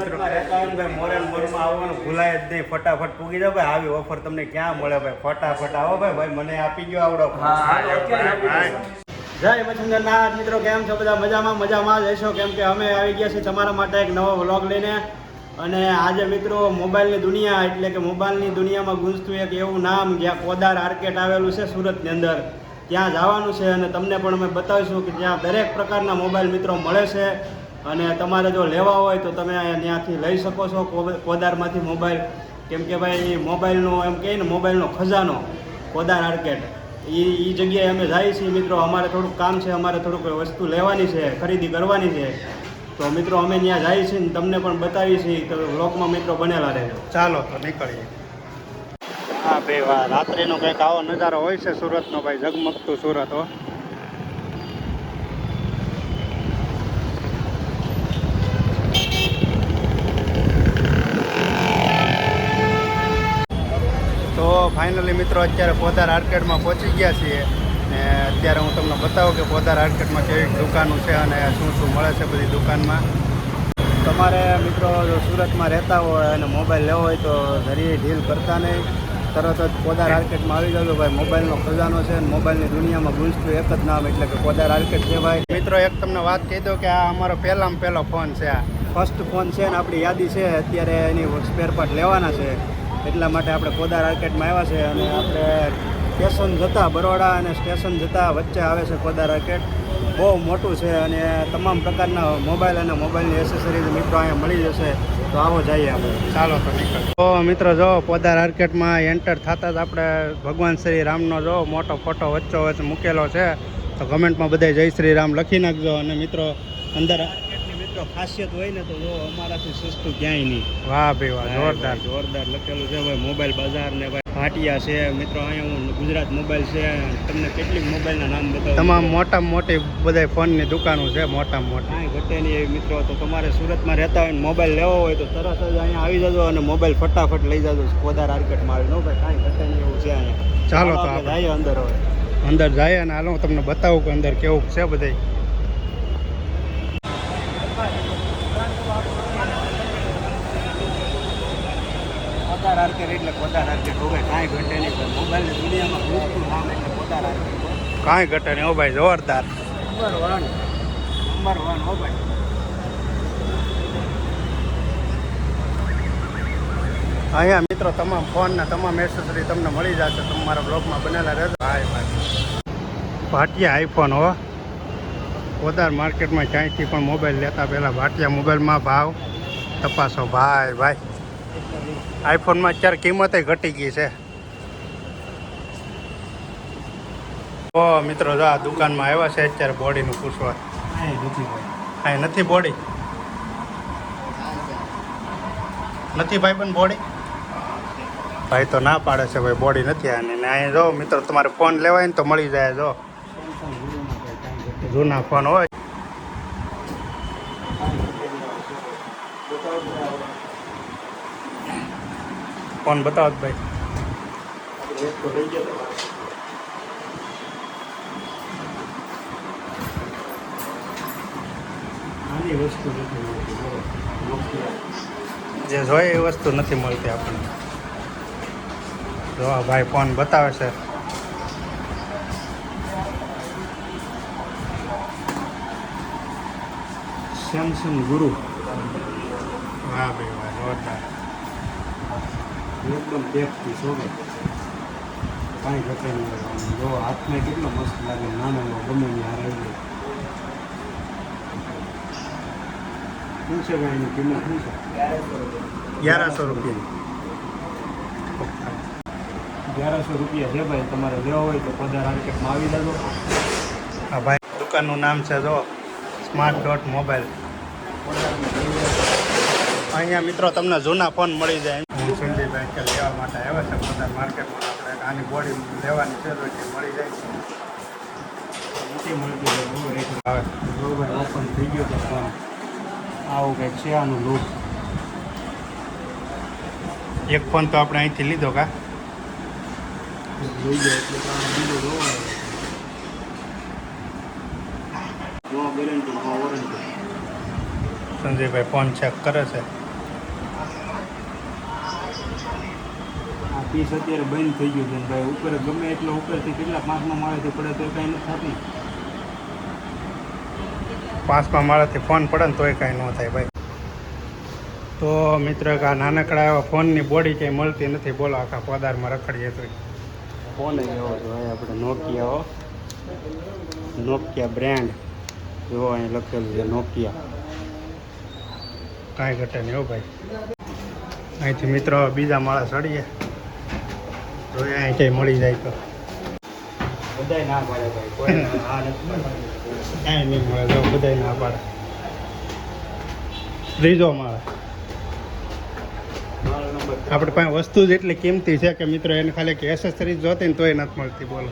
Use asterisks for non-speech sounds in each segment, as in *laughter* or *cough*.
મિત્રો ભાઈ મોરેલ મોરમાં આવવાનું ભૂલાય જ નહીં ફટાફટ પૂગી જાવ ભાઈ આવી ઓફર તમને ક્યાં મળે ભાઈ? ફટાફટ આવો ભાઈ ભાઈ મને આપી ગયો આવડો. જય મચંદર મિત્રો કેમ છો બધા? મજામાં મજામાં જ હશો? કેમ કે અમે આવી ગયા છીએ તમારા માટે એક નવો વ્લોગ લઈને. અને આજે મિત્રો મોબાઈલની દુનિયા એટલે કે મોબાઈલની દુનિયામાં ગુંજતું એક એવું નામ જ્યાં કોદાર આર્કેટ આવેલું છે સુરતની અંદર. ત્યાં જવાનું છે અને તમને પણ અમે બતાવીશું કે ત્યાં દરેક પ્રકારના મોબાઈલ મિત્રો મળે છે. અને તમારે જો લેવા હોય તો તમે ત્યાંથી લઈ શકો છો કો- કોદારમાંથી મોબાઈલ. કેમ કે ભાઈ મોબાઈલનો એમ કહે ને મોબાઈલનો ખજાનો કોદાર આર્કેટ એ એ જગ્યાએ અમે જઈએ છીએ મિત્રો અમારે થોડુંક કામ છે અમારે થોડુંક વસ્તુ લેવાની છે ખરીદી કરવાની છે. તો મિત્રો અમે ત્યાં જઈએ છીએ ને તમને પણ બતાવીએ છીએ તો બ્લોકમાં મિત્રો બનેલા રહેજો. ચાલો તો નીકળીએ. હા ભાઈ વાહ રાત્રિનો કંઈક આવો નજારો હોય છે સુરતનો ભાઈ ઝગમગતું સુરત હો. ફાઇનલી મિત્રો અત્યારે પોદાર આર્કેડમાં પહોંચી ગયા છીએ. ને અત્યારે હું તમને બતાવું કે પોદાર આર્કેડમાં કેવી દુકાનો છે અને શું શું મળે છે બધી દુકાનમાં. તમારે મિત્રો જો સુરતમાં રહેતા હોય અને મોબાઈલ લેવો હોય તો જરીએ ઢીલ કરતા નહીં. તરત જ પોદાર આર્કેટમાં આવી ગયો ભાઈ. મોબાઈલનો ખજાનો છે અને મોબાઈલની દુનિયામાં ગુંજતું એક જ નામ એટલે કે પોદાર આર્કેટ છે ભાઈ મિત્રો, એક તમને વાત કહી દઉં કે આ અમારો પહેલામાં પહેલો ફોન છે આ. ફર્સ્ટ ફોન છે ને આપણી યાદી છે. અત્યારે એની સ્પેર લેવાના છે. એટલા માટે આપણે કોદાર આર્કેટમાં આવ્યા છે અને આપણે સ્ટેશન જતા બરોડા અને સ્ટેશન જતા વચ્ચે આવે છે કોદાર આર્કેટ. બહુ મોટું છે અને તમામ પ્રકારના મોબાઈલ અને મોબાઈલની એસેસરીઝ મિત્રો અહીંયા મળી જશે. તો આવો જઈએ આપણે. ચાલો તો નીકળ. તો મિત્રો જો પોદાર આર્કેટમાં એન્ટર થતા જ આપણે ભગવાન શ્રી રામનો જો મોટો ફોટો વચ્ચો વચ્ચે મૂકેલો છે. તો કમેન્ટમાં બધા જય શ્રી રામ લખી નાખજો અને મિત્રો અંદર મિત્રો ખાસિયત હોય ને તો જો અમારાથી સસ્તું ક્યાંય નહીં. વાહ ભાઈ વાહ જોરદાર. જોરદાર લખેલું છે ભાઈ મોબાઈલ બજાર ને ભાઈ ભાટિયા છે. મિત્રો અહીંયા હું ગુજરાત મોબાઈલ છે તમને કેટલીક મોબાઈલના નામ બતાવું તમામ મોટા મોટી બધા ફોનની દુકાનો છે મોટા મોટી. કાંઈ ઘટે નહીં મિત્રો તો તમારે સુરતમાં રહેતા હોય ને મોબાઈલ લેવો હોય તો તરત જ અહીંયા આવી જજો અને મોબાઈલ ફટાફટ લઈ જજો. પોદાર આર્કેટમાં આવી નો ભાઈ કાંઈ ઘટે નહીં એવું છે અહીંયા. ચાલો તો આપણે જઈએ અંદર હવે. અંદર જાય અને હાલો હું તમને બતાવું કે અંદર કેવું છે બધે પોદાર આર્કેટ એટલે પોતા આર્કેટ હો કાંઈ ઘટે નહીં. મોબાઈલ દુનિયામાં ઘૂસતું નામ એટલે પોતાર આર્કેટ કાંઈ ઘટે નહીં હો ભાઈ જોરદાર. Number one. નંબર વન હો ભાઈ. અહીંયા મિત્રો તમામ ફોનના તમામ એસેસરી તમને મળી જશે. તમારા બ્લોગમાં બનેલા રહેશે હાય ભાઈ. ભાટિયા આઈફોન હો. વધારે માર્કેટમાં ક્યાંયથી પણ મોબાઈલ લેતા પહેલાં ભાટિયા મોબાઈલમાં ભાવ તપાસો. ભાઈ ભાઈ. આઈફોનમાં અત્યારે કિંમતે ઘટી ગઈ છે. ઓ મિત્રો જો આ દુકાનમાં આવ્યા છે અત્યારે બોડીનું પૂછવા. હા નથી બોડી? નથી ભાઈ પણ બોડી? ભાઈ તો ના પાડે છે ભાઈ બોડી નથી આની. અહીં જો મિત્રો તમારે ફોન લેવાય ને તો મળી જાય જો. જૂના ફોન હોય. ફોન બતાવો ભાઈ. જે જોઈએ એ વસ્તુ નથી મળતી આપણને. જો ભાઈ ફોન બતાવે છે. સેમસંગ ગુરુ વાહ ભાઈ વાહ જોરદાર. એકદમ ટેપથી શોભે કાંઈ ઘટે નહીં જો હાથમાં કેટલો મસ્ત લાગે નાનો એવો ગમે ત્યાં રહી જાય શું છે ભાઈ એની કિંમત? શું છે? ગ્યારસો રૂપિયા. ગ્યારસો રૂપિયા છે ભાઈ. તમારે લેવો હોય તો પધાર માર્કેટમાં આવી જજો. હા ભાઈ દુકાનનું નામ છે જો સ્માર્ટ ડોટ મોબાઈલ અહીંયા મિત્રો તમને જૂના ફોન મળી જાય. હું સંજયભાઈ કે લેવા માટે આવ્યા છે બધા માર્કેટમાં આપણે આની બોડી લેવાની છે તો મળી જાય નથી મળતી તો બહુ રેટ આવે જો ઓપન થઈ ગયો તો ફોન આવું કંઈક છે આનું લુક એક ફોન તો આપણે અહીંથી લીધો કા? સંજયભાઈ ફોન ચેક કરે છે. પીસ અત્યારે બંધ થઈ ગયું છે ભાઈ ઉપર ગમે એટલો ઉપરથી કેટલા પાંચમા માળેથી પડે તો કાંઈ નથી થતી. પાંચમા માળેથી ફોન પડે ને તોય કાંઈ ન થાય ભાઈ. તો મિત્ર આ નાનકડા એવા ફોનની બોડી ક્યાંય મળતી નથી બોલો આખા પદારમાં રખડીએ તો ફોન એવો છે ભાઈ આપણે નોકિયા હો. નોકિયા બ્રાન્ડ જો અહીં લખેલું છે નોકિયા કાંઈ ઘટે નહીં હો ભાઈ. અહીંથી મિત્રો બીજા માળા ચડીએ. જોઈએ અહીં મળી જાય તો. બધાય ના પાડે ભાઈ કોઈ *laughs* કાંઈ નહીં મળે જો બધાય ના પાડે. ત્રીજો માળે આપણે પાસે વસ્તુ જ એટલી કિંમતી છે કે મિત્રો એને ખાલી કે એસેસરીઝ જોતી ને તોય નથી મળતી બોલો.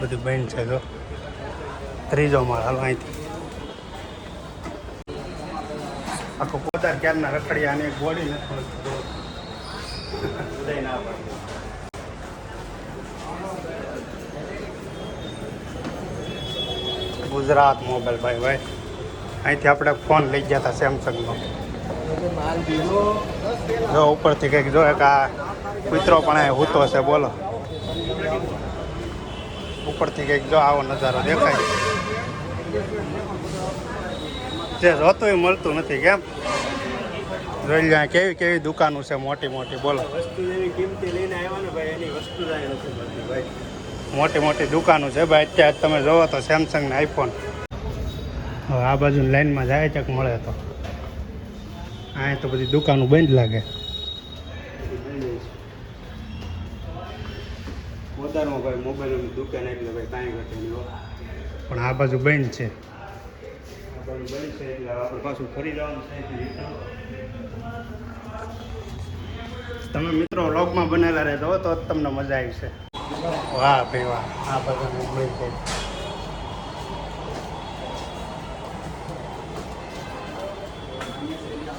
બધું બેન છે જો. ત્રીજો માળ હાલો અહીંથી. આખો પોતાર ક્યારના રખડિયા અને બોડી નથી મળતી *laughs* ગુજરાત મોબાઈલ ભાઈ ભાઈ. અહીંથી આપણે ફોન લઈ ગયા હતા સેમસંગનો જો ઉપરથી કંઈક જો એક આ કૂતરો પણ અહીં હૂતો છે, બોલો. ઉપરથી કંઈક જો આવો નજારો દેખાય. જે જોતું મળતું નથી, કેમ? જોઈ લે કેવી કેવી દુકાનો છે મોટી મોટી બોલો. વસ્તુ જેવી કિંમતી લઈને આવ્યા ને ભાઈ એની વસ્તુ જ નથી મળતી ભાઈ. મોટી મોટી દુકાનો છે ભાઈ અત્યારે તમે જોવો તો સેમસંગ ને આઈફોન હવે આ બાજુ લાઈનમાં જાય ચક મળે તો. અહીંયા તો બધી દુકાનો બંધ લાગે. પોતાનું ભાઈ મોબાઈલની દુકાન એટલે ભાઈ કાંઈ ઘટે નહીં. પણ આ બાજુ બંધ છે. આ બાજુ બંધ છે એટલે આપણે પાછું ફરી જવાનું છે એટલે return. તમે મિત્રો વ્લોગમાં બનેલા રહેતો તો જ તમને મજા આવી છે વાહ ભાઈ વાહ, આ બધા મળી છે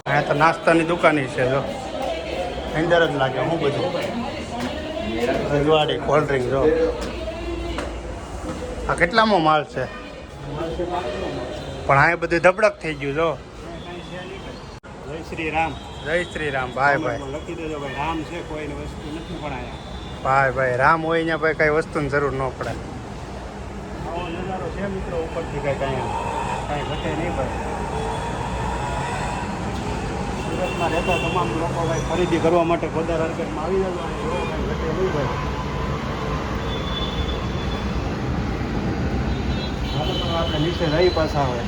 અહીંયા તો નાસ્તાની દુકાન છે, જો. અંદર જ લાગે, હું બધું. રજવાડી કોલ્ડ ડ્રિંક જો. આ કેટલામો માલ છે? પણ આ બધું ધબડક થઈ ગયું, જો. જય શ્રી રામ જય શ્રી રામ ભાઈ. ભાઈ લખી દેજો ભાઈ રામ છે કોઈને વસ્તુ નથી પણ આયા ભાઈ ભાઈ રામ હોય અહીંયા ભાઈ કઈ વસ્તુની જરૂર ન પડે. આવો નજારો છે મિત્રો ઉપરથી કાંઈ કાંઈ કાંઈ ઘટે નહીં ભાઈ. સુરતમાં રહેતા તમામ લોકો ભાઈ ખરીદી કરવા માટે બધા માર્કેટમાં આવી જજો એવો કાંઈ ઘટે નહીં ભાઈ. હાલો તો આપણે નીચે રહી પાછા હવે.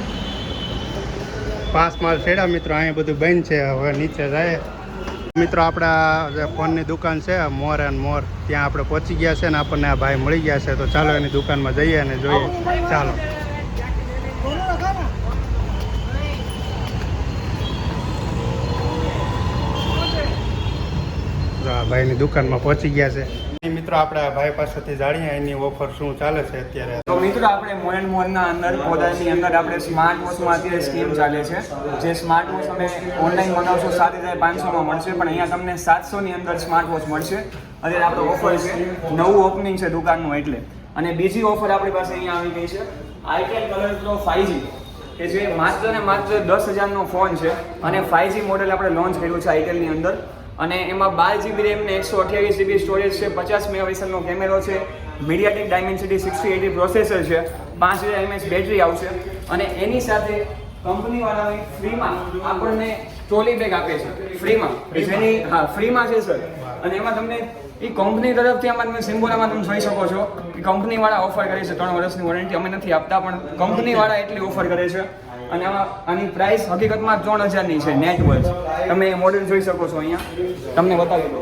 પાંચ માલ છેડા મિત્રો, અહીંયા બધું બંધ છે, હવે નીચે જાય. મિત્રો, આપણા જે ફોનની દુકાન છે મોર એન્ડ મોર ત્યાં આપણે પહોંચી ગયા છે ને આપણને આ ભાઈ મળી ગયા છે. તો ચાલો એની દુકાનમાં જઈએ અને જોઈએ. ચાલો. ભાઈની દુકાનમાં પહોંચી ગયા છે. મિત્રો આપણે ભાઈ પાસેથી જાણીએ એની ઓફર શું ચાલે છે અત્યારે. તો મિત્રો આપણે મોયન મોલના અંદર પોતાની અંદર આપણે સ્માર્ટ વોચમાં અત્યારે સ્કીમ ચાલે છે. જે સ્માર્ટ વોચ તમે ઓનલાઈન મંગાવશો સાત હજાર પાંચસોમાં મળશે, પણ અહીંયા તમને સાતસોની અંદર સ્માર્ટ વોચ મળશે. અત્યારે આપણે ઓફર છે. નવું ઓપનિંગ છે દુકાનનું એટલે. અને બીજી ઓફર આપણી પાસે અહીંયા આવી ગઈ છે. આઈટેલ કલર પ્રો કે જે માત્ર ને માત્ર દસ હજારનો ફોન છે. અને ફાઈવજી મોડેલ આપણે લોન્ચ કર્યું છે આઈટેલની અંદર. અને એમાં બાર જીબી રેમ ને એકસો અઠ્યાવીસ જીબી સ્ટોરેજ છે પચાસ મેગાપિક્સલનો કેમેરો છે MediaTek Dimensity sixty eighty processor છે પાંચ હજાર એમએચ બેટરી આવશે અને એની સાથે કંપનીવાળાએ ફ્રીમાં આપણને ટ્રોલી બેગ આપે છે ફ્રીમાં જેની હા ફ્રીમાં છે સર અને એમાં તમને એ કંપની તરફથી આમાં તમે સિમ્બોલામાં તમે જોઈ શકો છો કે કંપનીવાળા ઓફર કરે છે ત્રણ વર્ષની વોરંટી અમે નથી આપતા પણ કંપનીવાળા એટલી ઓફર કરે છે. અને આની પ્રાઇસ હકીકતમાં ત્રણ હજારની છે નેટ વર્થ તમે મોડેલ જોઈ શકો છો અહીંયા. તમને બતાવી દો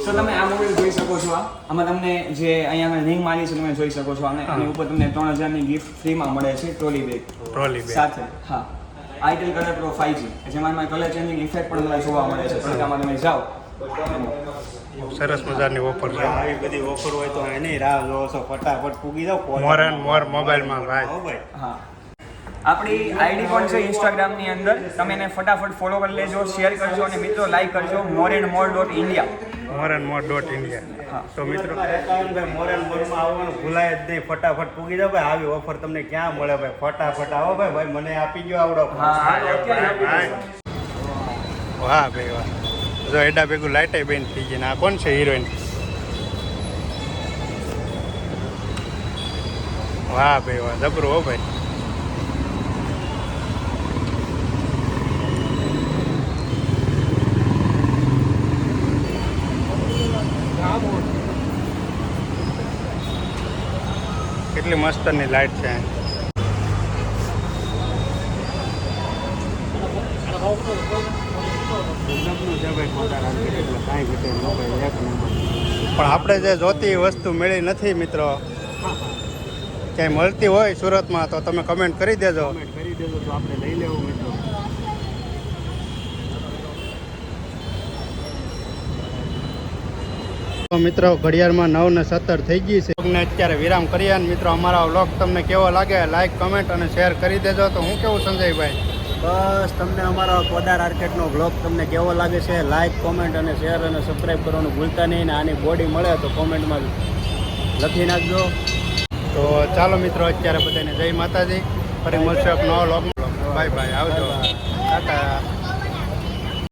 સર તમે આ મોડેલ જોઈ શકો છો આ. આમાં તમને જે અહીંયા રિંગ મારી છે તમે જોઈ શકો છો અને એની ઉપર તમને ત્રણ હજારની ગિફ્ટ ફ્રીમાં મળે છે ટ્રોલી બેગ ટ્રોલી બેગ સાથે હા. આઈટેલ કલર પ્રો ફાઈવજી જેમાં એમાં કલર ચેન્જિંગ ઇફેક્ટ પણ તમને જોવા મળે છે. તડકામાં તમે જાઓ. સરસ મજાની ઓફર છે. આવી બધી ઓફર હોય તો એની રાહ જોવો છો ફટાફટ પૂગી જાઓ મોર એન્ડ મોર મોબાઈલમાં ભાઈ. ભાઈ. હા. આપણી આઈડી પણ છે ઇન્સ્ટાગ્રામની અંદર. તમે એને ફટાફટ ફોલો કરી લેજો શેર કરજો અને મિત્રો લાઈક કરજો more and more dot India more and more dot India તો મિત્રો મોર એન્ડ મોરમાં આવવાનું ભૂલાય જ નહીં ફટાફટ પૂગી જાવ ભાઈ. આવી ઓફર તમને ક્યાં મળે ભાઈ? ફટાફટ આવો ભાઈ. ભાઈ મને આપી ગયો આવડો. હા. વાહ ભાઈ વાહ. જો એડા ભેગું લાઇટે બેન થઈ ગઈ ને આ કોણ છે હિરોઈન વાહ ભાઈ, વાહ, જબરું હો ભાઈ. કેટલી મસ્તની લાઈટ છે ગજબનું છે ભાઈ પોતાના આર્કેટ એટલે કાંઈ ઘટે ન ભાઈ એક નંબર પણ આપણે જે જોતી વસ્તુ મળી નથી મિત્રો. ક્યાંય મળતી હોય સુરતમાં તો તમે કમેન્ટ કરી દેજો. કમેન્ટ કરી દેજો તો આપણે લઈ લેવું મિત્રો. તો મિત્રો ઘડિયાળમાં નવ ને સત્તર થઈ ગઈ છે. તમને અત્યારે વિરામ કરીએ અને મિત્રો અમારા વ્લોગ તમને કેવો લાગે લાઈક કમેન્ટ અને શેર કરી દેજો. તો હું કેવું સંજયભાઈ? બસ તમને અમારો પોદાર આર્કેટનો બ્લોગ તમને કેવો લાગે છે લાઇક કોમેન્ટ અને શેર અને સબસ્ક્રાઈબ કરવાનું ભૂલતા નહીં ને આની બોડી મળે તો કોમેન્ટમાં લખી નાખજો. તો ચાલો મિત્રો અત્યારે બધાને જય માતાજી. ફરી મળશે નવો વ્લોગ બાય બાય આવજો. ટાટા